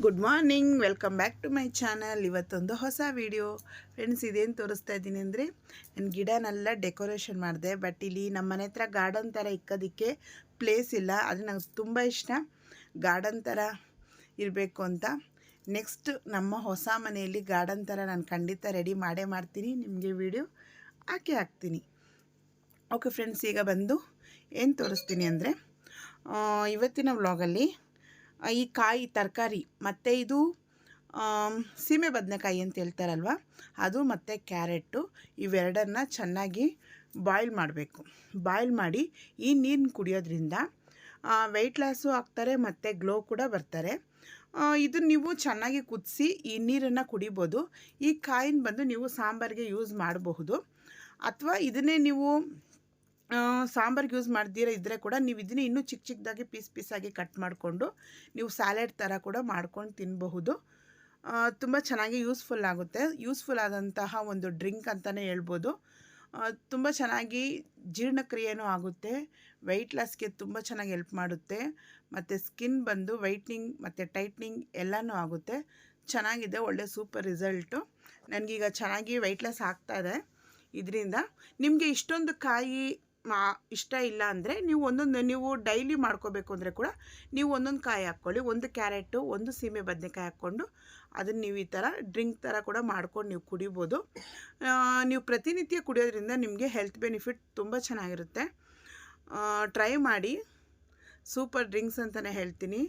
Good morning welcome back to my channel ಇವತ್ತೊಂದು ಹೊಸ video friends ಇದೇನು ತೋರಿಸ್ತಾ ಇದ್ದೀನಿ ಅಂದರೆ, ನಾನು ಗಿಡನೆಲ್ಲ ಡೆಕೋರೇಷನ್ ಮಾಡಿದೆ. ಬಟ್ ಇಲ್ಲಿ ನಮ್ಮ ಮನೆ ಹತ್ರ ಗಾರ್ಡನ್ ಥರ ಇಕ್ಕೋದಕ್ಕೆ ಪ್ಲೇಸ್ ಇಲ್ಲ. ಅದು ನಂಗೆ ತುಂಬ ಇಷ್ಟ ಗಾರ್ಡನ್ ಥರ ಇರಬೇಕು ಅಂತ. ನೆಕ್ಸ್ಟ್ ನಮ್ಮ ಹೊಸ ಮನೆಯಲ್ಲಿ ಗಾರ್ಡನ್ ಥರ ನಾನು ಖಂಡಿತ ರೆಡಿ ಮಾಡೇ ಮಾಡ್ತೀನಿ. ನಿಮಗೆ ವಿಡಿಯೋ ಹಾಕಿ ಹಾಕ್ತೀನಿ. ಓಕೆ ಫ್ರೆಂಡ್ಸ್ ಈಗ ಬಂದು ಏನು ತೋರಿಸ್ತೀನಿ ಅಂದರೆ ಇವತ್ತಿನ ವ್ಲಾಗಲ್ಲಿ ಈ ಕಾಯಿ, ತರಕಾರಿ, ಮತ್ತು ಇದು ಸೀಮೆ ಬದನೆಕಾಯಿ ಅಂತ ಹೇಳ್ತಾರಲ್ವ? ಅದು ಮತ್ತು ಕ್ಯಾರೆಟು ಇವೆರಡನ್ನ ಚೆನ್ನಾಗಿ ಬಾಯ್ಲ್ ಮಾಡಬೇಕು. ಬಾಯ್ಲ್ ಮಾಡಿ ಈ ನೀರನ್ನ ಕುಡಿಯೋದ್ರಿಂದ ವೆಯ್ಟ್ ಲಾಸು ಆಗ್ತಾರೆ ಮತ್ತು ಗ್ಲೋ ಕೂಡ ಬರ್ತಾರೆ. ಇದು ನೀವು ಚೆನ್ನಾಗಿ ಕುದಿಸಿ ಈ ನೀರನ್ನು ಕುಡಿಬೋದು. ಈ ಕಾಯಿನ ಬಂದು ನೀವು ಸಾಂಬಾರಿಗೆ ಯೂಸ್ ಮಾಡಬಹುದು. ಅಥವಾ ಇದನ್ನೇ ನೀವು ಸಾಂಬಾರ್ಗೆ ಯೂಸ್ ಮಾಡ್ದಿರ ಇದ್ದರೆ ಕೂಡ ನೀವು ಇದನ್ನ ಇನ್ನೂ ಚಿಕ್ಕ ಚಿಕ್ಕದಾಗಿ ಪೀಸ್ ಪೀಸಾಗಿ ಕಟ್ ಮಾಡಿಕೊಂಡು ನೀವು ಸ್ಯಾಲೆಡ್ ಥರ ಕೂಡ ಮಾಡ್ಕೊಂಡು ತಿನ್ನಬಹುದು ತುಂಬ ಚೆನ್ನಾಗಿ ಯೂಸ್ಫುಲ್ ಆಗುತ್ತೆ. ಯೂಸ್ಫುಲ್ ಆದಂತಹ ಒಂದು ಡ್ರಿಂಕ್ ಅಂತಲೇ ಹೇಳ್ಬೋದು. ತುಂಬ ಚೆನ್ನಾಗಿ ಜೀರ್ಣಕ್ರಿಯೆನೂ ಆಗುತ್ತೆ. ವೆಯ್ಟ್ ಲಾಸ್ಗೆ ತುಂಬ ಚೆನ್ನಾಗಿ ಹೆಲ್ಪ್ ಮಾಡುತ್ತೆ. ಮತ್ತು ಸ್ಕಿನ್ ಬಂದು ವೈಟ್ನಿಂಗ್ ಮತ್ತು ಟೈಟ್ನಿಂಗ್ ಎಲ್ಲನೂ ಆಗುತ್ತೆ. ಚೆನ್ನಾಗಿದೆ, ಒಳ್ಳೆ ಸೂಪರ್ ರಿಸಲ್ಟು ನನಗೀಗ ಚೆನ್ನಾಗಿ ವೆಯ್ಟ್ ಲಾಸ್ ಆಗ್ತಾ ಇದೆ. ಇದರಿಂದ ನಿಮಗೆ ಇಷ್ಟೊಂದು ಕಾಯಿ ಮಾ ಇಷ್ಟ ಇಲ್ಲ ಅಂದರೆ ನೀವು ಒಂದೊಂದು, ನೀವು ಡೈಲಿ ಮಾಡ್ಕೋಬೇಕು ಅಂದರೆ ಕೂಡ ನೀವು ಒಂದೊಂದು ಕಾಯಿ ಹಾಕ್ಕೊಳ್ಳಿ. ಒಂದು ಕ್ಯಾರೆಟು ಒಂದು ಸೀಮೆ ಬದನೆಕಾಯಿ ಹಾಕ್ಕೊಂಡು ಅದನ್ನು ನೀವು ಈ ಥರ ಡ್ರಿಂಕ್ ಥರ ಕೂಡ ಮಾಡ್ಕೊಂಡು ನೀವು ಕುಡಿಬೋದು. ನೀವು ಪ್ರತಿನಿತ್ಯ ಕುಡಿಯೋದ್ರಿಂದ ನಿಮಗೆ ಹೆಲ್ತ್ ಬೆನಿಫಿಟ್ ತುಂಬ ಚೆನ್ನಾಗಿರುತ್ತೆ. ಟ್ರೈ ಮಾಡಿ. ಸೂಪರ್ ಡ್ರಿಂಕ್ಸ್ ಅಂತಲೇ ಹೇಳ್ತೀನಿ.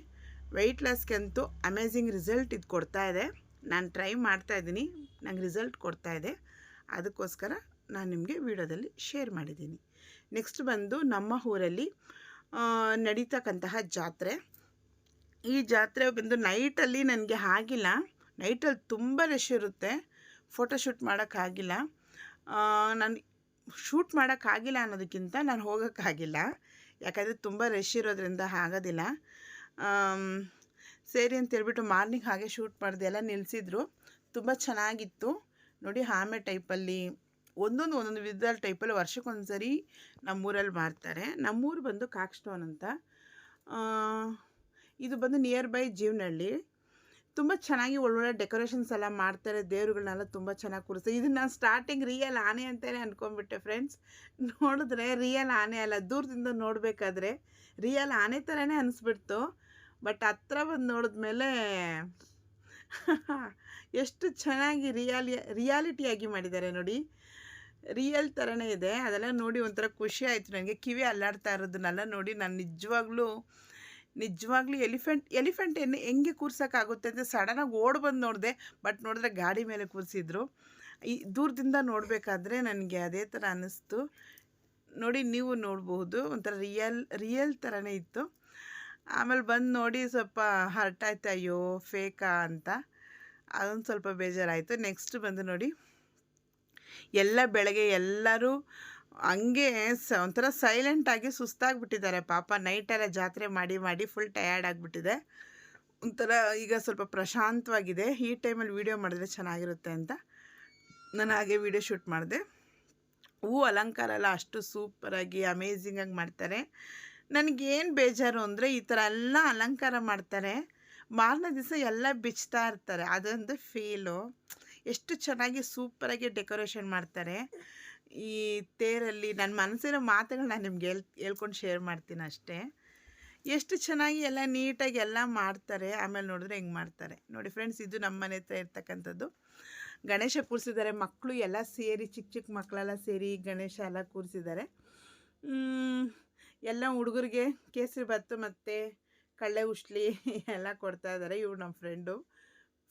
ವೆಯ್ಟ್ ಲಾಸ್ಗಂತೂ ಅಮೇಝಿಂಗ್ ರಿಸಲ್ಟ್ ಇದು ಕೊಡ್ತಾ ಇದೆ. ನಾನು ಟ್ರೈ ಮಾಡ್ತಾ ಇದ್ದೀನಿ. ನಂಗೆ ರಿಸಲ್ಟ್ ಕೊಡ್ತಾ ಇದೆ. ಅದಕ್ಕೋಸ್ಕರ ನಾನು ನಿಮಗೆ ವಿಡಿಯೋದಲ್ಲಿ ಶೇರ್ ಮಾಡಿದ್ದೀನಿ. ನೆಕ್ಸ್ಟ್ ಬಂದು ನಮ್ಮ ಊರಲ್ಲಿ ನಡೀತಕ್ಕಂತಹ ಜಾತ್ರೆ. ಈ ಜಾತ್ರೆ ಬಂದು ನೈಟಲ್ಲಿ ನನಗೆ ಆಗಿಲ್ಲ. ನೈಟಲ್ಲಿ ತುಂಬ ರಶ್ ಇರುತ್ತೆ. ಫೋಟೋಶೂಟ್ ಮಾಡೋಕ್ಕಾಗಿಲ್ಲ ನಾನು ಶೂಟ್ ಮಾಡೋಕ್ಕಾಗಿಲ್ಲ ಅನ್ನೋದಕ್ಕಿಂತ ನಾನು ಹೋಗೋಕ್ಕಾಗಿಲ್ಲ ಯಾಕಂದರೆ ತುಂಬ ರಶ್ ಇರೋದ್ರಿಂದ ಆಗೋದಿಲ್ಲ. ಸರಿ ಅಂತ ಹೇಳ್ಬಿಟ್ಟು ಮಾರ್ನಿಂಗ್ ಹಾಗೆ ಶೂಟ್ ಮಾಡಿದೆ ಎಲ್ಲ ನಿಲ್ಲಿಸಿದ್ರು ತುಂಬ ಚೆನ್ನಾಗಿತ್ತು. ನೋಡಿ, ಆಮೆ ಟೈಪಲ್ಲಿ ಒಂದೊಂದು ಒಂದೊಂದು ವಿಧದ ಟೈಪಲ್ಲಿ ವರ್ಷಕ್ಕೊಂದು ಸರಿ ನಮ್ಮೂರಲ್ಲಿ ಮಾಡ್ತಾರೆ. ನಮ್ಮೂರು ಬಂದು ಕಾಕ್ ಸ್ಟೋನ್ ಅಂತ ಇದು ಬಂದು ನಿಯರ್ ಬೈ ಜೀವನಹಳ್ಳಿ. ತುಂಬ ಚೆನ್ನಾಗಿ ಒಳ್ಳೊಳ್ಳೆ ಡೆಕೋರೇಷನ್ಸ್ ಎಲ್ಲ ಮಾಡ್ತಾರೆ. ದೇವ್ರುಗಳನ್ನೆಲ್ಲ ತುಂಬ ಚೆನ್ನಾಗಿ ಕೂರಿಸ್ತಾರೆ. ಇದನ್ನು ನಾನು ಸ್ಟಾರ್ಟಿಂಗ್ ರಿಯಲ್ ಆನೆ ಅಂತಲೇ ಅಂದ್ಕೊಂಡ್ಬಿಟ್ಟೆ ಫ್ರೆಂಡ್ಸ್ ನೋಡಿದ್ರೆ ರಿಯಲ್ ಆನೆ ಅಲ್ಲ. ದೂರದಿಂದ ನೋಡಬೇಕಾದ್ರೆ ರಿಯಲ್ ಆನೆ ಥರನೇ ಅನಿಸ್ಬಿಡ್ತು. ಬಟ್ ಹತ್ರ ಬಂದು ನೋಡಿದ್ಮೇಲೆ ಎಷ್ಟು ಚೆನ್ನಾಗಿ ರಿಯಾಲಿ ರಿಯಾಲಿಟಿಯಾಗಿ ಮಾಡಿದ್ದಾರೆ ನೋಡಿ. ರಿಯಲ್ ಥರನೇ ಇದೆ. ಅದೆಲ್ಲ ನೋಡಿ ಒಂಥರ ಖುಷಿ ಆಯಿತು ನನಗೆ ಕಿವಿ ಅಲ್ಲಾಡ್ತಾ ಇರೋದನ್ನೆಲ್ಲ ನೋಡಿ ನಾನು ನಿಜವಾಗ್ಲೂ ನಿಜವಾಗ್ಲೂ ಎಲಿಫೆಂಟ್ ಎಲಿಫೆಂಟ್ ಏನು ಹೆಂಗೆ ಕೂರ್ಸೋಕ್ಕಾಗುತ್ತೆ ಅಂತ ಸಡನ್ನಾಗಿ ಓಡ್ ಬಂದು ನೋಡಿದೆ. ಬಟ್ ನೋಡಿದ್ರೆ ಗಾಡಿ ಮೇಲೆ ಕೂರಿಸಿದ್ರು. ಈ ದೂರದಿಂದ ನೋಡಬೇಕಾದ್ರೆ ನನಗೆ ಅದೇ ಥರ ಅನ್ನಿಸ್ತು. ನೋಡಿ ನೀವು ನೋಡಬಹುದು ಒಂಥರ ರಿಯಲ್ ರಿಯಲ್ ಥರನೇ ಇತ್ತು. ಆಮೇಲೆ ಬಂದು ನೋಡಿ ಸ್ವಲ್ಪ ಹರ್ಟ್ ಆಯ್ತು, ಅಯ್ಯೋ ಫೇಕಾ ಅಂತ. ಅದೊಂದು ಸ್ವಲ್ಪ ಬೇಜಾರಾಯಿತು. ನೆಕ್ಸ್ಟ್ ಬಂದು ನೋಡಿ. ಎಲ್ಲ ಬೆಳಗ್ಗೆ ಎಲ್ಲರೂ ಹಂಗೆ ಸ ಒಂಥರ ಸೈಲೆಂಟಾಗಿ ಸುಸ್ತಾಗಿಬಿಟ್ಟಿದ್ದಾರೆ. ಪಾಪ ನೈಟೆಲ್ಲ ಜಾತ್ರೆ ಮಾಡಿ ಮಾಡಿ ಫುಲ್ ಟಯರ್ಡ್ ಆಗಿಬಿಟ್ಟಿದೆ. ಒಂಥರ ಈಗ ಸ್ವಲ್ಪ ಪ್ರಶಾಂತವಾಗಿದೆ. ಈ ಟೈಮಲ್ಲಿ ವೀಡಿಯೋ ಮಾಡಿದ್ರೆ ಚೆನ್ನಾಗಿರುತ್ತೆ ಅಂತ ನಾನು ಹಾಗೆ ವೀಡಿಯೋ ಶೂಟ್ ಮಾಡಿದೆ. ಹೂ ಅಲಂಕಾರ ಎಲ್ಲ ಅಷ್ಟು ಸೂಪರಾಗಿ ಅಮೇಝಿಂಗಾಗಿ ಮಾಡ್ತಾರೆ. ನನಗೇನು ಬೇಜಾರು ಅಂದರೆ ಈ ಥರ ಎಲ್ಲ ಅಲಂಕಾರ ಮಾಡ್ತಾರೆ. ಮಾರನೇ ದಿವಸ ಎಲ್ಲ ಬಿಚ್ತಾ ಇರ್ತಾರೆ. ಅದೊಂದು ಫೀಲು ಎಷ್ಟು ಚೆನ್ನಾಗಿ ಸೂಪರಾಗಿ ಡೆಕೋರೇಷನ್ ಮಾಡ್ತಾರೆ. ಈ ತೇರಲ್ಲಿ ನನ್ನ ಮನಸ್ಸಿರೋ ಮಾತುಗಳು ನಾನು ನಿಮ್ಗೆ ಹೇಳ್, ಹೇಳ್ಕೊಂಡು ಶೇರ್ ಮಾಡ್ತೀನಿ ಅಷ್ಟೇ. ಎಷ್ಟು ಚೆನ್ನಾಗಿ ಎಲ್ಲ ನೀಟಾಗಿ ಎಲ್ಲ ಮಾಡ್ತಾರೆ. ಆಮೇಲೆ ನೋಡಿದ್ರೆ ಹೆಂಗೆ ಮಾಡ್ತಾರೆ. ನೋಡಿ ಫ್ರೆಂಡ್ಸ್, ಇದು ನಮ್ಮ ಮನೆ ಹತ್ರ ಇರ್ತಕ್ಕಂಥದ್ದು. ಗಣೇಶ ಕೂರಿಸಿದ್ದಾರೆ. ಮಕ್ಕಳು ಎಲ್ಲ ಸೇರಿ ಚಿಕ್ಕ ಚಿಕ್ಕ ಮಕ್ಕಳೆಲ್ಲ ಸೇರಿ ಗಣೇಶ ಎಲ್ಲ ಕೂರಿಸಿದ್ದಾರೆ. ಎಲ್ಲ ಹುಡುಗರಿಗೆ ಕೇಸರಿ ಭಾತು ಮತ್ತು ಕಳ್ಳೆ ಉಷ್ಲಿ ಎಲ್ಲ ಕೊಡ್ತಾ ಇದ್ದಾರೆ. ಇವ್ರು ನಮ್ಮ ಫ್ರೆಂಡು.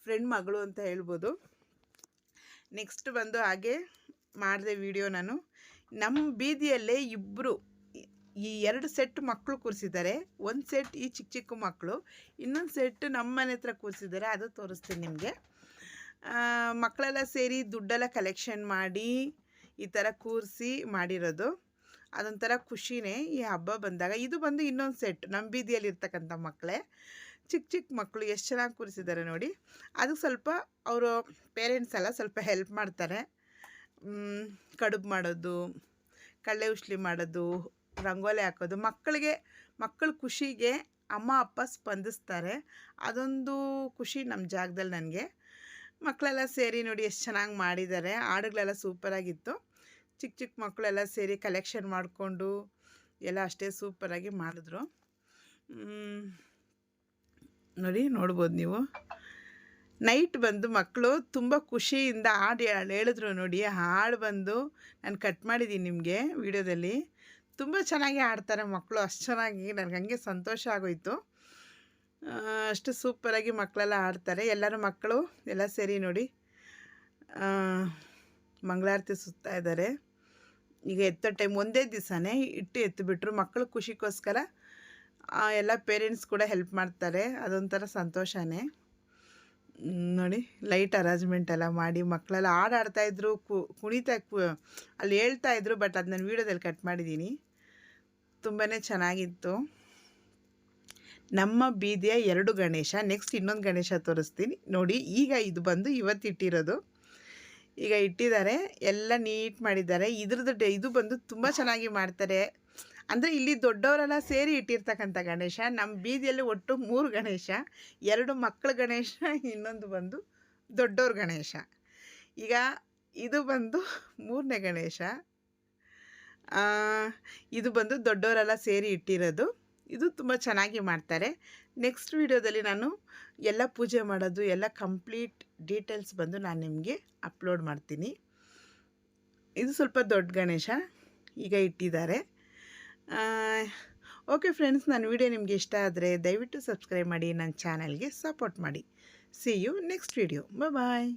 ಫ್ರೆಂಡ್ ಮಗಳು ಅಂತ ಹೇಳ್ಬೋದು. ನೆಕ್ಸ್ಟ್ ಬಂದು ಹಾಗೆ ಮಾಡಿದೆ ವಿಡಿಯೋ ನಾನು. ನಮ್ಮ ಬೀದಿಯಲ್ಲೇ ಇಬ್ಬರು ಈ ಎರಡು ಸೆಟ್ ಮಕ್ಕಳು ಕೂರಿಸಿದ್ದಾರೆ. ಒಂದು ಸೆಟ್ ಈ ಚಿಕ್ಕ ಚಿಕ್ಕ ಮಕ್ಕಳು ಇನ್ನೊಂದು ಸೆಟ್ ನಮ್ಮ ಮನೆ ಹತ್ರ ಕೂರಿಸಿದ್ದಾರೆ. ಅದು ತೋರಿಸ್ತೀನಿ ನಿಮಗೆ. ಮಕ್ಕಳೆಲ್ಲ ಸೇರಿ ದುಡ್ಡೆಲ್ಲ ಕಲೆಕ್ಷನ್ ಮಾಡಿ ಈ ಥರ ಕೂರಿಸಿ ಮಾಡಿರೋದು. ಅದೊಂಥರ ಖುಷಿನೇ ಈ ಹಬ್ಬ ಬಂದಾಗ. ಇದು ಬಂದು ಇನ್ನೊಂದು ಸೆಟ್ ನಮ್ಮ ಬೀದಿಯಲ್ಲಿ ಇರ್ತಕ್ಕಂಥ ಮಕ್ಕಳೇ. ಚಿಕ್ಕ ಚಿಕ್ಕ ಮಕ್ಕಳು ಎಷ್ಟು ಚೆನ್ನಾಗಿ ಕೂರಿಸಿದ್ದಾರೆ ನೋಡಿ. ಅದಕ್ಕೆ ಸ್ವಲ್ಪ ಅವರು ಪೇರೆಂಟ್ಸ್ ಎಲ್ಲ ಸ್ವಲ್ಪ ಹೆಲ್ಪ್ ಮಾಡ್ತಾರೆ. ಕಡುಬು ಮಾಡೋದು ಕಳ್ಳೆ ಉಶ್ಲಿ ಮಾಡೋದು, ರಂಗೋಲಿ ಹಾಕೋದು. ಮಕ್ಕಳಿಗೆ, ಮಕ್ಕಳ ಖುಷಿಗೆ ಅಮ್ಮ, ಅಪ್ಪ ಸ್ಪಂದಿಸ್ತಾರೆ. ಅದೊಂದು ಖುಷಿ ನಮ್ಮ ಜಾಗದಲ್ಲಿ ನನಗೆ. ಮಕ್ಕಳೆಲ್ಲ ಸೇರಿ ನೋಡಿ ಎಷ್ಟು ಚೆನ್ನಾಗಿ ಮಾಡಿದ್ದಾರೆ. ಹಾಡುಗಳೆಲ್ಲ ಸೂಪರಾಗಿತ್ತು ಚಿಕ್ಕ ಚಿಕ್ಕ ಮಕ್ಕಳೆಲ್ಲ ಸೇರಿ ಕಲೆಕ್ಷನ್ ಮಾಡಿಕೊಂಡು ಎಲ್ಲ ಅಷ್ಟೇ ಸೂಪರಾಗಿ ಮಾಡಿದ್ರು. ನೋಡಿ, ನೋಡ್ಬೋದು ನೀವು. ನೈಟ್ ಬಂದು ಮಕ್ಕಳು ತುಂಬ ಖುಷಿಯಿಂದ ಹಾಡು ಹೇಳ್- ಹೇಳಿದ್ರು ನೋಡಿ, ಹಾಡು ಬಂದು ನಾನು ಕಟ್ ಮಾಡಿದ್ದೀನಿ ನಿಮಗೆ ವಿಡಿಯೋದಲ್ಲಿ. ತುಂಬ ಚೆನ್ನಾಗಿ ಹಾಡ್ತಾರೆ ಮಕ್ಕಳು, ಅಷ್ಟು ಚೆನ್ನಾಗಿ ನನಗೆ ಹಂಗೆ ಸಂತೋಷ ಆಗೋಯ್ತು. ಅಷ್ಟು ಸೂಪರಾಗಿ ಮಕ್ಕಳೆಲ್ಲ ಆಡ್ತಾರೆ ಎಲ್ಲರೂ ಮಕ್ಕಳು, ಎಲ್ಲ ಸೇರಿ ನೋಡಿ ಮಂಗಳಾರತಿ ಸುತ್ತಾ ಇದ್ದಾರೆ. ಈಗ ಎತ್ತೋ ಟೈಮ್ ಒಂದೇ ದಿವಸನೇ ಇಟ್ಟು ಎತ್ತಿಬಿಟ್ರು ಮಕ್ಕಳು ಖುಷಿಗೋಸ್ಕರ. ಎಲ್ಲ ಪೇರೆಂಟ್ಸ್ ಕೂಡ ಹೆಲ್ಪ್ ಮಾಡ್ತಾರೆ. ಅದೊಂಥರ ಸಂತೋಷನೇ. ನೋಡಿ ಲೈಟ್ ಅರೇಂಜ್ಮೆಂಟ್ ಎಲ್ಲ ಮಾಡಿ ಮಕ್ಕಳೆಲ್ಲ ಆಡಾಡ್ತಾ ಕು, ಕುಣಿತಾ ಅಲ್ಲಿ ಹೇಳ್ತಾ ಇದ್ರು ಬಟ್ ಅದು ನಾನು ವೀಡಿಯೋದಲ್ಲಿ ಕಟ್ ಮಾಡಿದ್ದೀನಿ ತುಂಬಾ ಚೆನ್ನಾಗಿತ್ತು. ನಮ್ಮ ಬೀದಿಯ ಎರಡು ಗಣೇಶ ನೆಕ್ಸ್ಟ್ ಇನ್ನೊಂದು ಗಣೇಶ ತೋರಿಸ್ತೀನಿ. ನೋಡಿ, ಈಗ ಇದು ಬಂದು ಇವತ್ತು ಇಟ್ಟಿರೋದು. ಈಗ ಇಟ್ಟಿದ್ದಾರೆ, ಎಲ್ಲ ನೀಟ್ ಮಾಡಿದ್ದಾರೆ. ಇದ್ರದ್ದು ಇದು ಬಂದು ತುಂಬ ಚೆನ್ನಾಗಿ ಮಾಡ್ತಾರೆ. ಅಂದರೆ ಇಲ್ಲಿ ದೊಡ್ಡವರೆಲ್ಲ ಸೇರಿ ಇಟ್ಟಿರ್ತಕ್ಕಂಥ ಗಣೇಶ ನಮ್ಮ ಬೀದಿಯಲ್ಲಿ ಒಟ್ಟು ಮೂರು ಗಣೇಶ, ಎರಡು ಮಕ್ಕಳ ಗಣೇಶ, ಇನ್ನೊಂದು ಬಂದು ದೊಡ್ಡವ್ರ ಗಣೇಶ. ಈಗ ಇದು ಬಂದು ಮೂರನೇ ಗಣೇಶ. ಇದು ಬಂದು ದೊಡ್ಡವರೆಲ್ಲ ಸೇರಿ ಇಟ್ಟಿರೋದು. ಇದು ತುಂಬ ಚೆನ್ನಾಗಿ ಮಾಡ್ತಾರೆ. ನೆಕ್ಸ್ಟ್ ವಿಡಿಯೋದಲ್ಲಿ ನಾನು ಎಲ್ಲ ಪೂಜೆ ಮಾಡೋದು, ಎಲ್ಲ ಕಂಪ್ಲೀಟ್ ಡೀಟೇಲ್ಸ್ ಬಂದು ನಾನು ನಿಮಗೆ ಅಪ್ಲೋಡ್ ಮಾಡ್ತೀನಿ. ಇದು ಸ್ವಲ್ಪ ದೊಡ್ಡ ಗಣೇಶ, ಈಗ ಇಟ್ಟಿದ್ದಾರೆ. ಓಕೆ ಫ್ರೆಂಡ್ಸ್, ನನ್ನ ವಿಡಿಯೋ ನಿಮಗೆ ಇಷ್ಟ ಆದರೆ ದಯವಿಟ್ಟು ಸಬ್ಸ್ಕ್ರೈಬ್ ಮಾಡಿ, ನನ್ನ ಚಾನಲ್ಗೆ ಸಪೋರ್ಟ್ ಮಾಡಿ. See you next video bye